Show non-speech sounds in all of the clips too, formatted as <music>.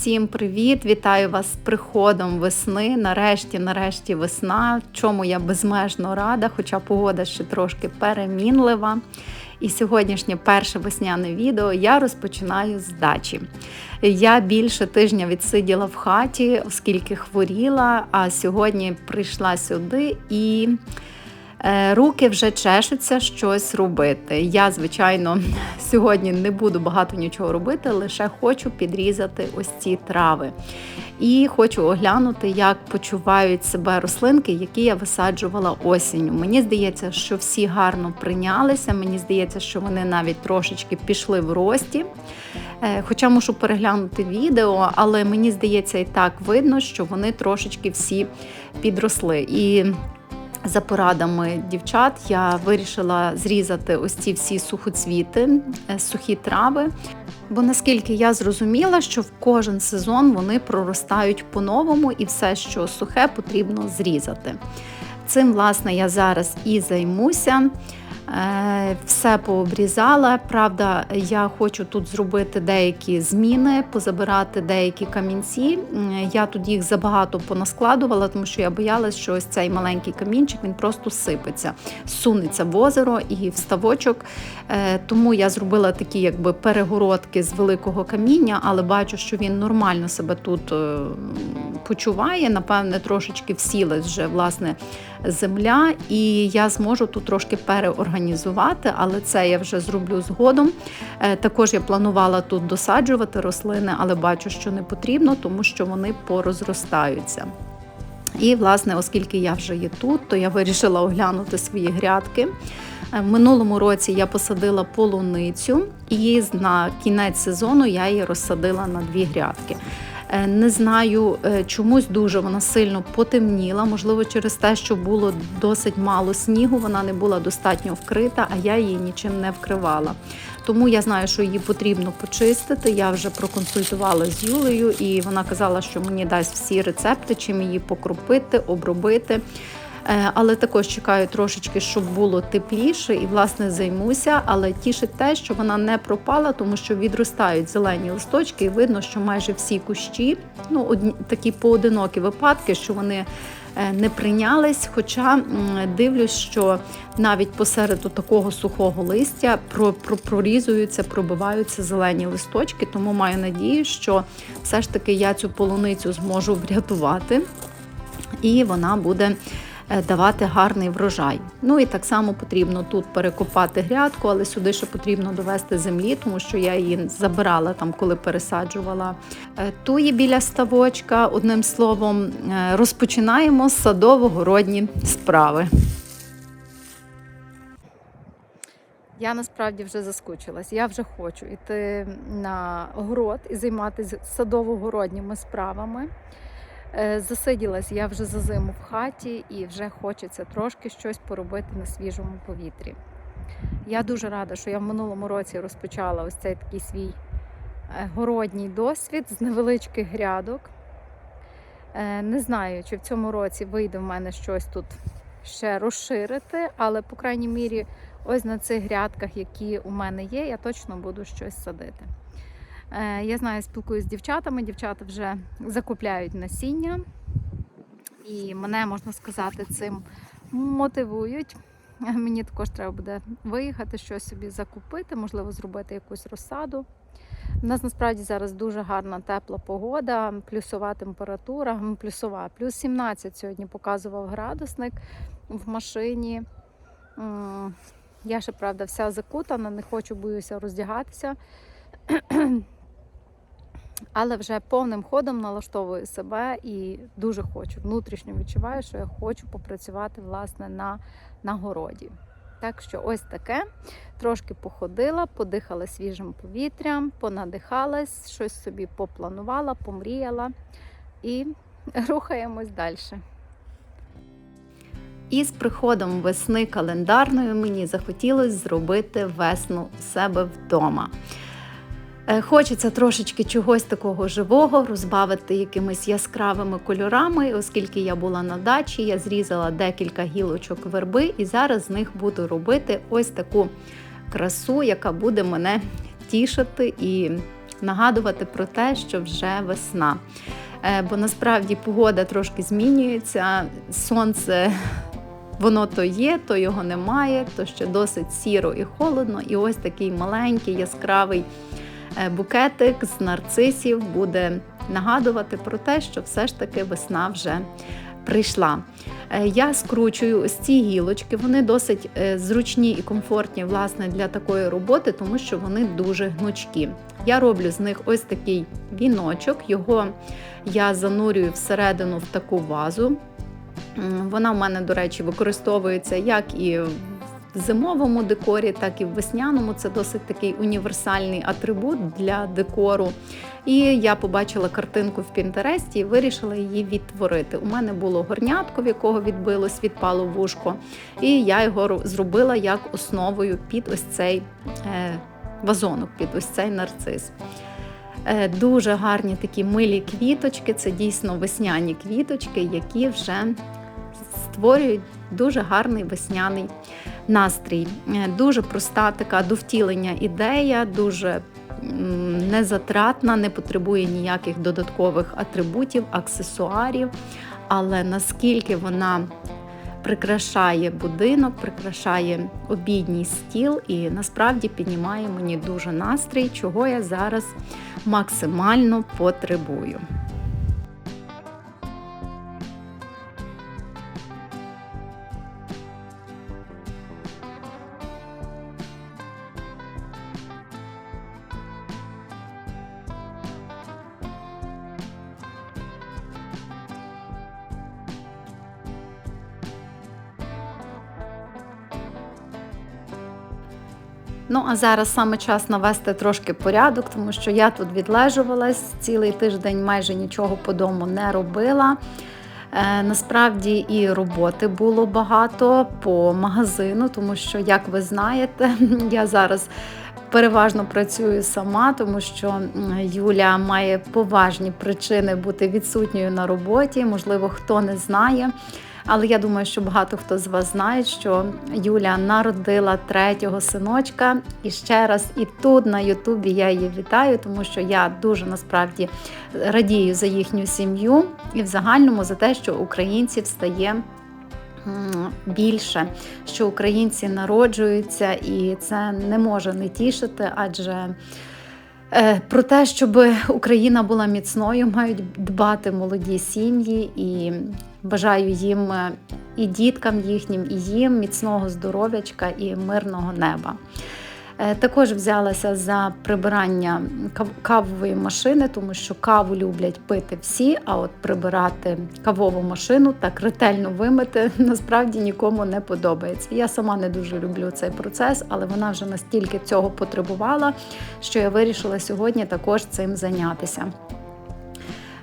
Всім привіт! Вітаю вас з приходом весни. Нарешті, нарешті, весна. Чому я безмежно рада, хоча погода ще трошки перемінлива. І сьогоднішнє перше весняне відео я розпочинаю з дачі. Я більше тижня відсиділа в хаті, оскільки хворіла, а сьогодні прийшла сюди і. Е, руки вже чешуться щось робити. Я, звичайно, <laughs> сьогодні не буду багато нічого робити, лише хочу підрізати ось ці трави. І хочу оглянути, як почувають себе рослинки, які я висаджувала осінню. Мені здається, що всі гарно прийнялися. Мені здається, що вони навіть трошечки пішли в рості. Е, хоча мушу переглянути відео, але мені здається, і так видно, що вони трошечки всі підросли. І за порадами дівчат я вирішила зрізати ось ці всі сухоцвіти, е, сухі трави. Бо наскільки я зрозуміла, що в кожен сезон вони проростають по-новому і все, що сухе, потрібно зрізати. Цим, власне, я зараз і займуся. Е, все пообрізала. Правда, я хочу тут зробити деякі зміни, позабирати деякі камінці. Я тут їх забагато понаскладувала, тому що я боялась, що ось цей маленький камінчик він просто сипеться, сунеться в озеро і в ставочок. Е, тому я зробила такі якби перегородки з великого каміння, але бачу, що він нормально себе тут е, почуває. Напевне, трошечки всілась вже власне земля, і я зможу тут трошки переорганізувати, але це я вже зроблю згодом. Е, також я планувала тут досаджувати рослини, але бачу, що не потрібно, тому що вони порозростаються. І, власне, оскільки я вже є тут, то я вирішила оглянути свої грядки. Е, в минулому році я посадила полуницю, і на кінець сезону я її розсадила на дві грядки. Е, не знаю, е, чомусь дуже вона сильно потемніла. Можливо, через те, що було досить мало снігу, вона не була достатньо вкрита, а я її нічим не вкривала. Тому я знаю, що її потрібно почистити. Я вже проконсультувала з Юлею, і вона казала, що мені дасть всі рецепти, чим її покропити, обробити. Е, але також чекаю трошечки, щоб було тепліше і, власне, займуся. Але тішить те, що вона не пропала, тому що відростають зелені листочки, і видно, що майже всі кущі, ну, одні такі поодинокі випадки, що вони. Е, не прийнялись, хоча дивлюсь, що навіть посеред такого сухого листя прорізуються, пробиваються зелені листочки, тому маю надію, що все ж таки я цю полуницю зможу врятувати, і вона буде давати гарний врожай. Ну і так само потрібно тут перекопати грядку, але сюди ще потрібно довести землі, тому що я її забирала там, коли пересаджувала е, туї біля ставочка. Одним словом, е, розпочинаємо садово-городні справи. Я насправді вже заскучилась. Я вже хочу йти на город і займатися садово-городніми справами. Е, засиділась я вже за зиму в хаті і вже хочеться трошки щось поробити на свіжому повітрі. Я дуже рада, що я в минулому році розпочала ось цей такий свій е, городній досвід з невеличких грядок. Е, не знаю, чи в цьому році вийде в мене щось тут ще розширити, але, по крайній мірі, ось на цих грядках, які у мене є, я точно буду щось садити. Е, я знаю, спілкуюся з дівчатами, дівчата вже закупляють насіння, і мене, можна сказати, цим мотивують. <laughs> Мені також треба буде виїхати, щось собі закупити, можливо, зробити якусь розсаду. У нас насправді зараз дуже гарна тепла погода, плюсова температура, плюсова, плюс 17 сьогодні показував градусник в машині. Я ще, правда, вся закутана, не хочу боюся роздягатися <clears throat> але вже повним ходом налаштовую себе і дуже хочу. Внутрішньо відчуваю, що я хочу попрацювати власне на, на городі. Так що ось таке. Трошки походила, подихала свіжим повітрям, понадихалась, щось собі попланувала, помріяла і <laughs> рухаємось далі. І з приходом весни календарної мені захотілося зробити весну себе вдома. Е, хочеться трошечки чогось такого живого, розбавити якимись яскравими кольорами, оскільки я була на дачі, я зрізала декілька гілочок верби, і зараз з них буду робити ось таку красу, яка буде мене тішити і нагадувати про те, що вже весна. Е, бо насправді погода трошки змінюється, сонце. Воно то є, то його немає, то ще досить сіро і холодно. І ось такий маленький яскравий букетик з нарцисів буде нагадувати про те, що все ж таки весна вже прийшла. Е, я скручую ось ці гілочки, вони досить е, зручні і комфортні власне, для такої роботи, тому що вони дуже гнучкі. Я роблю з них ось такий віночок, його я занурюю всередину в таку вазу. Вона в мене, до речі, використовується як і в зимовому декорі, так і в весняному. Це досить такий універсальний атрибут для декору. І я побачила картинку в Пінтересті і вирішила її відтворити. У мене було горнятко, в якого відбилось, відпало вушко, і я його зробила як основою під ось цей е, вазонок, під ось цей нарцис. Е, дуже гарні такі милі квіточки, це дійсно весняні квіточки, які вже створюють дуже гарний весняний настрій. Е, дуже проста така довтілення ідея, дуже незатратна, не потребує ніяких додаткових атрибутів, аксесуарів. Але наскільки вона прикрашає будинок, прикрашає обідній стіл і насправді піднімає мені дуже настрій, чого я зараз максимально потребую. Ну, а зараз саме час навести трошки порядок, тому що я тут відлежувалась цілий тиждень, майже нічого по дому не робила. Е, Насправді і роботи було багато по магазину, тому що, як ви знаєте, <laughs> я зараз переважно працюю сама, тому що Юля має поважні причини бути відсутньою на роботі. Можливо, хто не знає. Але я думаю, що багато хто з вас знає, що Юля народила третього синочка. І ще раз, і тут на Ютубі я її вітаю, тому що я дуже насправді радію за їхню сім'ю і в загальному за те, що українців стає. Більше, що українці народжуються, і це не може не тішити, адже Е, про те, щоб Україна була міцною, мають дбати молоді сім'ї і бажаю їм е, і діткам їхнім, і їм міцного здоров'ячка і мирного неба. Е, також взялася за прибирання кавової машини, тому що каву люблять пити всі, а от прибирати кавову машину так ретельно вимити <laughs> насправді нікому не подобається. Я сама не дуже люблю цей процес, але вона вже настільки цього потребувала, що я вирішила сьогодні також цим зайнятися.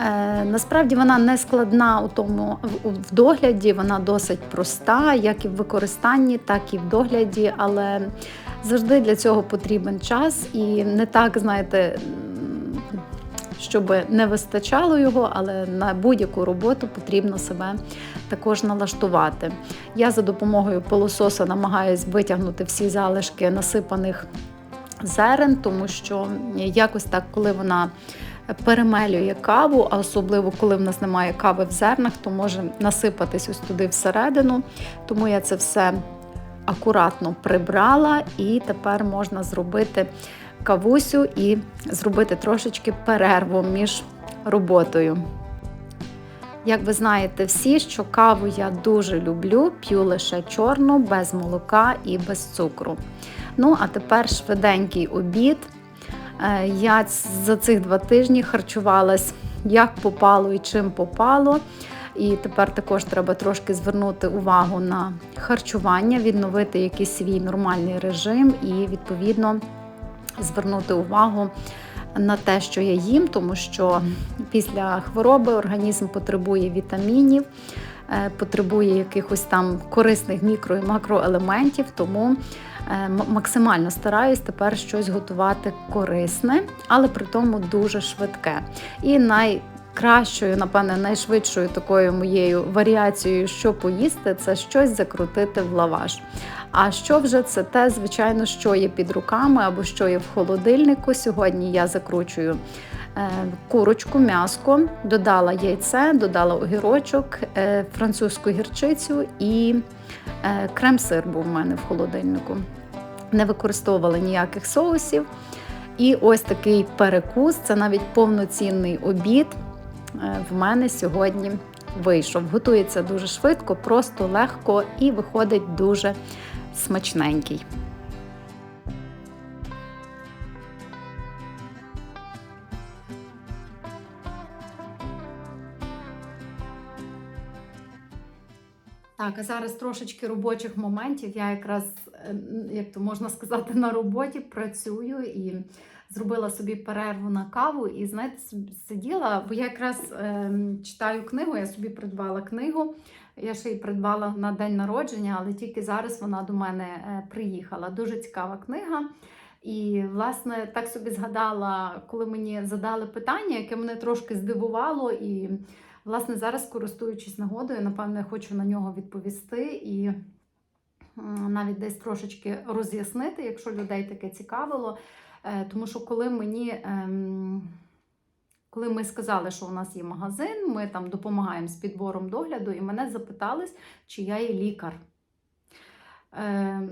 Е, насправді вона не складна у тому в догляді, вона досить проста, як і в використанні, так і в догляді, але завжди для цього потрібен час і не так, знаєте, щоб не вистачало його, але на будь-яку роботу потрібно себе також налаштувати. Я за допомогою пилососа намагаюсь витягнути всі залишки насипаних зерен, тому що якось так, коли вона перемелює каву, а особливо коли в нас немає кави в зернах, то може насипатись ось туди всередину. Тому я це все акуратно прибрала, і тепер можна зробити кавусю і зробити трошечки перерву між роботою. Як ви знаєте всі, що каву я дуже люблю, п'ю лише чорну, без молока і без цукру. Ну, а тепер швиденький обід. Е, я за цих два тижні харчувалась як попало і чим попало. І тепер також треба трошки звернути увагу на харчування, відновити якийсь свій нормальний режим і, відповідно, звернути увагу на те, що я їм, тому що після хвороби організм потребує вітамінів. Е, потребує якихось там корисних мікро і макроелементів, тому максимально стараюсь тепер щось готувати корисне, але при тому дуже швидке. І най кращою, напевне, найшвидшою такою моєю варіацією, що поїсти, це щось закрутити в лаваш. А що вже це те, звичайно, що є під руками або що є в холодильнику. Сьогодні я закручую е, курочку, м'яско, додала яйце, додала огірочок, е, французьку гірчицю і е, крем-сир був у мене в холодильнику. Не використовувала ніяких соусів. І ось такий перекус це навіть повноцінний обід. е, В мене сьогодні вийшов. Готується дуже швидко, просто легко і виходить дуже смачненький. Так, а зараз трошечки робочих моментів. Я якраз, як то можна сказати, на роботі працюю і зробила собі перерву на каву. І знаєте, сиділа, бо я якраз е, читаю книгу, я собі придбала книгу. Я ще її придбала на день народження, але тільки зараз вона до мене е, приїхала. Дуже цікава книга. І, власне, так собі згадала, коли мені задали питання, яке мене трошки здивувало. І, власне, зараз, користуючись нагодою, напевно, я хочу на нього відповісти і навіть десь трошечки роз'яснити, якщо людей таке цікавило. Е, Тому що коли мені. ем, коли ми сказали, що у нас є магазин, ми там допомагаємо з підбором догляду, і мене запитались, чи я є лікар. Е,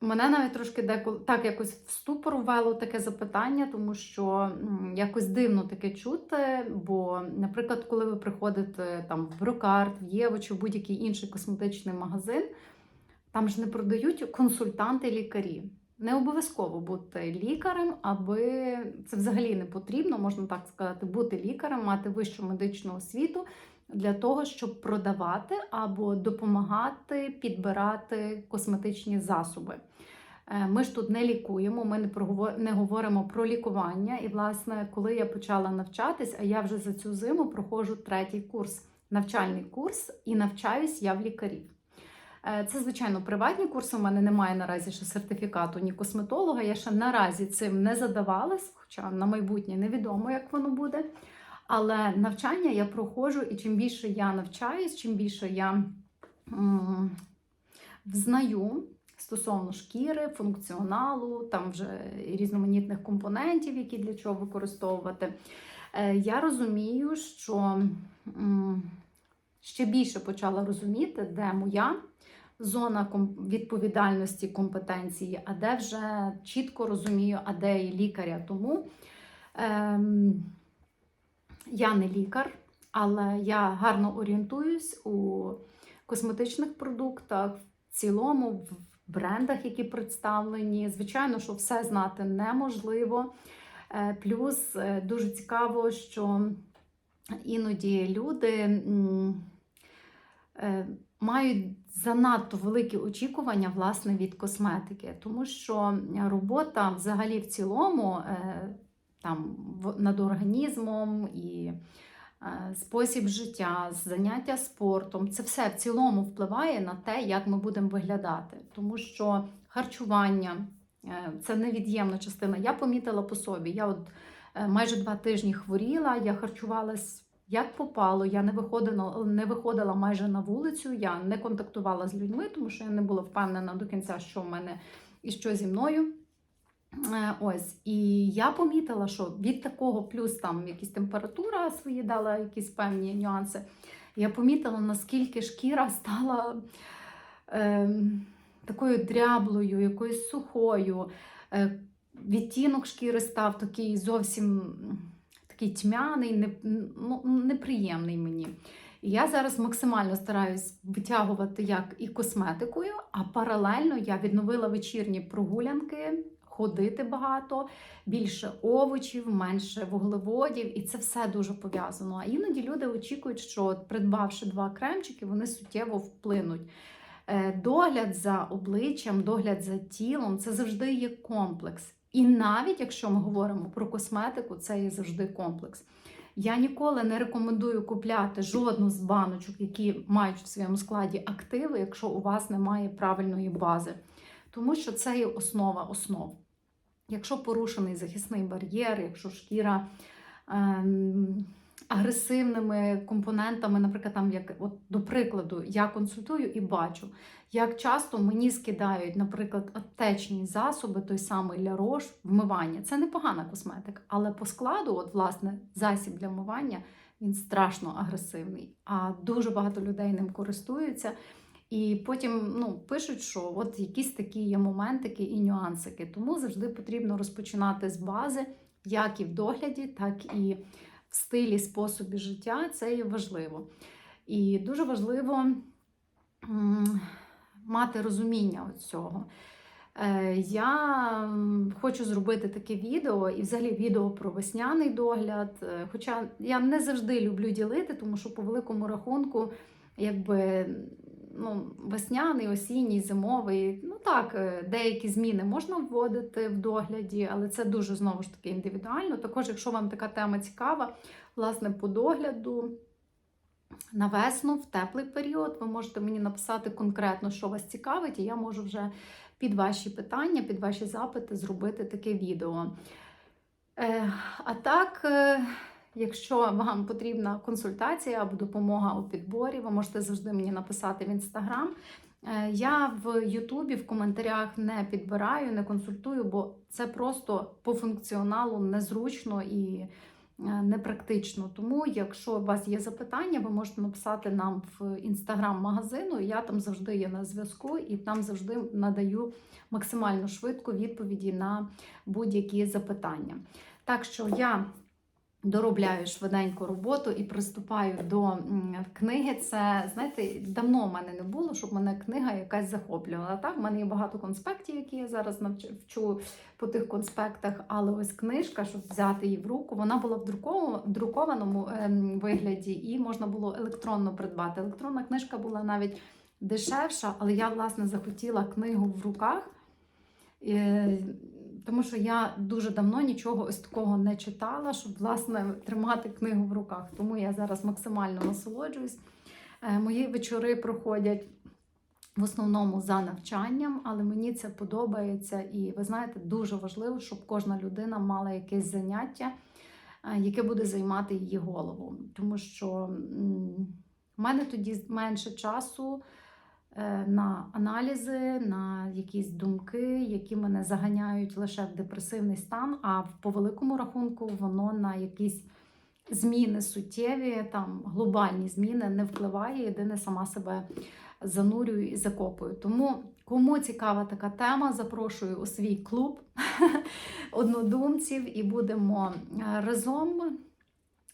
Мене навіть трошки деколи так якось в ступор ввело таке запитання, тому що якось дивно таке чути. Бо, наприклад, коли ви приходите там в Брокарт, в Єво чи в будь-який інший косметичний магазин, там ж не продають консультанти-лікарі. Не обов'язково бути лікарем, аби це взагалі не потрібно, можна так сказати, бути лікарем, мати вищу медичну освіту для того, щоб продавати або допомагати підбирати косметичні засоби. Е, Ми ж тут не лікуємо, ми не говоримо про лікування. І, власне, коли я почала навчатись, а я вже за цю зиму проходжу третій курс, навчальний курс, і навчаюсь я в лікарів. Е, Це, звичайно, приватні курси. У мене немає наразі ще сертифікату ні косметолога. Я ще наразі цим не задавалась, хоча на майбутнє невідомо, як воно буде. Але навчання я проходжу, і чим більше я навчаюсь, чим більше я взнаю стосовно шкіри, функціоналу, там вже різноманітних компонентів, які для чого використовувати, е, я розумію, що ще більше почала розуміти, де моя зона відповідальності, компетенції, а де вже чітко розумію, а де і лікаря. Тому ем, я не лікар, але я гарно орієнтуюсь у косметичних продуктах, в цілому, в брендах, які представлені. Звичайно, що все знати неможливо. Е, Плюс е, дуже цікаво, що іноді люди е, мають занадто великі очікування власне від косметики, тому що робота взагалі в цілому е, там над організмом і е, спосіб життя, заняття спортом, це все в цілому впливає на те, як ми будемо виглядати, тому що харчування е, це невід'ємна частина. Я помітила по собі. Я от майже два тижні хворіла, я харчувалась як попало, я не виходила, не виходила майже на вулицю, я не контактувала з людьми, тому що я не була впевнена до кінця, що в мене і що зі мною. Е, Ось, і я помітила, що від такого, плюс там якісь температура свої дала якісь певні нюанси. Я помітила, наскільки шкіра стала ем, такою дряблою, якоюсь сухою. Е, відтінок шкіри став такий зовсім такий тьмяний, не, ну, неприємний мені. І я зараз максимально стараюсь витягувати як і косметикою, а паралельно я відновила вечірні прогулянки, ходити багато, більше овочів, менше вуглеводів, і це все дуже пов'язано. А іноді люди очікують, що придбавши два кремчики, вони суттєво вплинуть. Е, Догляд за обличчям, догляд за тілом це завжди є комплекс. І навіть якщо ми говоримо про косметику, це є завжди комплекс. Я ніколи не рекомендую купляти жодну з баночок, які мають в своєму складі активи, якщо у вас немає правильної бази. Тому що це є основа основ. Якщо порушений захисний бар'єр, якщо шкіра ем, агресивними компонентами, наприклад, там як от до прикладу, я консультую і бачу, як часто мені скидають, наприклад, аптечні засоби, той самий Ля Рош, вмивання. Це непогана косметика, але по складу, от власне, засіб для вмивання, він страшно агресивний. А дуже багато людей ним користуються. І потім ну, пишуть, що от якісь такі є моментики і нюансики. Тому завжди потрібно розпочинати з бази, як і в догляді, так і стилі, способі життя. Це є важливо. І дуже важливо мати розуміння цього. Е, Я хочу зробити таке відео і взагалі відео про весняний догляд. Е, Хоча я не завжди люблю ділити, тому що по великому рахунку, якби ну, весняний, осінній, зимовий. Ну так, е, деякі зміни можна вводити в догляді, але це дуже знову ж таки індивідуально. Також, якщо вам така тема цікава, власне, по догляду. На весну, в теплий період, ви можете мені написати конкретно, що вас цікавить, і я можу вже під ваші питання, під ваші запити зробити таке відео. Е, а так, е, якщо вам потрібна консультація або допомога у підборі, ви можете завжди мені написати в інстаграм. Е, я в Ютубі в коментарях не підбираю, не консультую, бо це просто по функціоналу незручно і е, непрактично. Тому, якщо у вас є запитання, ви можете написати нам в інстаграм магазину. Я там завжди є на зв'язку і там завжди надаю максимально швидко відповіді на будь-які запитання. Так що я доробляю швиденько роботу і приступаю до книги. Це, знаєте, давно в мене не було, щоб мене книга якась захоплювала. Так, в мене є багато конспектів, які я зараз навчу по тих конспектах, але ось книжка, щоб взяти її в руку, вона була в друкованому, ем, вигляді і можна було електронно придбати. Електронна книжка була навіть дешевша, але я, власне, захотіла книгу в руках. Тому що я дуже давно нічого ось такого не читала, щоб власне тримати книгу в руках. Тому я зараз максимально насолоджуюсь. Е, Мої вечори проходять в основному за навчанням, але мені це подобається. І ви знаєте, дуже важливо, щоб кожна людина мала якесь заняття, е, яке буде займати її голову. Тому що в мене тоді менше часу на аналізи, на якісь думки, які мене заганяють лише в депресивний стан, а по великому рахунку воно на якісь зміни суттєві, там глобальні зміни не впливає. Єдине сама себе занурюю і закопую. Тому, кому цікава така тема, запрошую у свій клуб <laughs> однодумців і будемо е, разом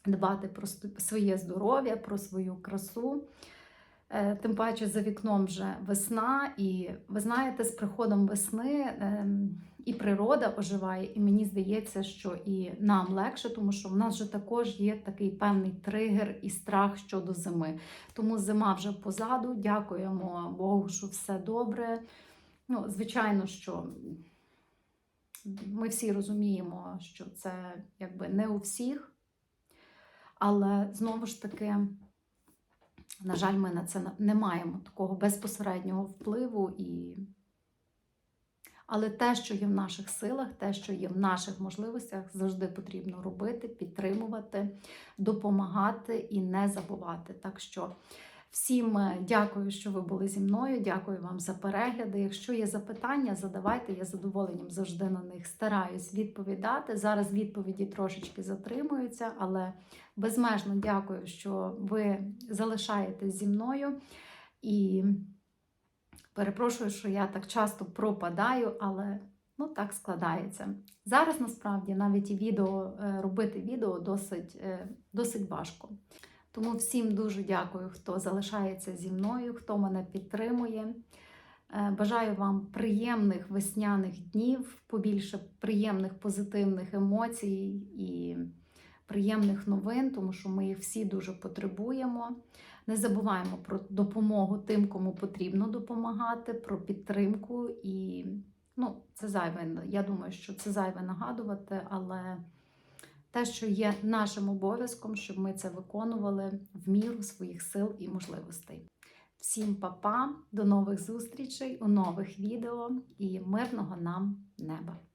дбати про своє здоров'я, про свою красу. Е, Тим паче за вікном вже весна, і ви знаєте, з приходом весни ем, і природа оживає, і мені здається, що і нам легше, тому що в нас вже також є такий певний тригер і страх щодо зими. Тому зима вже позаду. Дякуємо Богу, що все добре. Ну, звичайно, що ми всі розуміємо, що це якби не у всіх, але знову ж таки. На жаль, ми на це не маємо такого безпосереднього впливу. І... Але те, що є в наших силах, те, що є в наших можливостях, завжди потрібно робити, підтримувати, допомагати і не забувати. Так що всім е, дякую, що ви були зі мною. Дякую вам за перегляди. Якщо є запитання, задавайте. Я з задоволенням завжди на них стараюсь відповідати. Зараз відповіді трошечки затримуються, але безмежно дякую, що ви залишаєтесь зі мною. І перепрошую, що я так часто пропадаю, але ну так складається. Зараз насправді навіть і відео е, робити відео досить, е, досить важко. Тому всім дуже дякую, хто залишається зі мною, хто мене підтримує. Е, Бажаю вам приємних весняних днів, побільше приємних позитивних емоцій і приємних новин, тому що ми їх всі дуже потребуємо. Не забуваємо про допомогу тим, кому потрібно допомагати, про підтримку. І ну, це зайве. Я думаю, що це зайве нагадувати, але те, що є нашим обов'язком, щоб ми це виконували в міру своїх сил і можливостей. Всім па-па, до нових зустрічей у нових відео і мирного нам неба!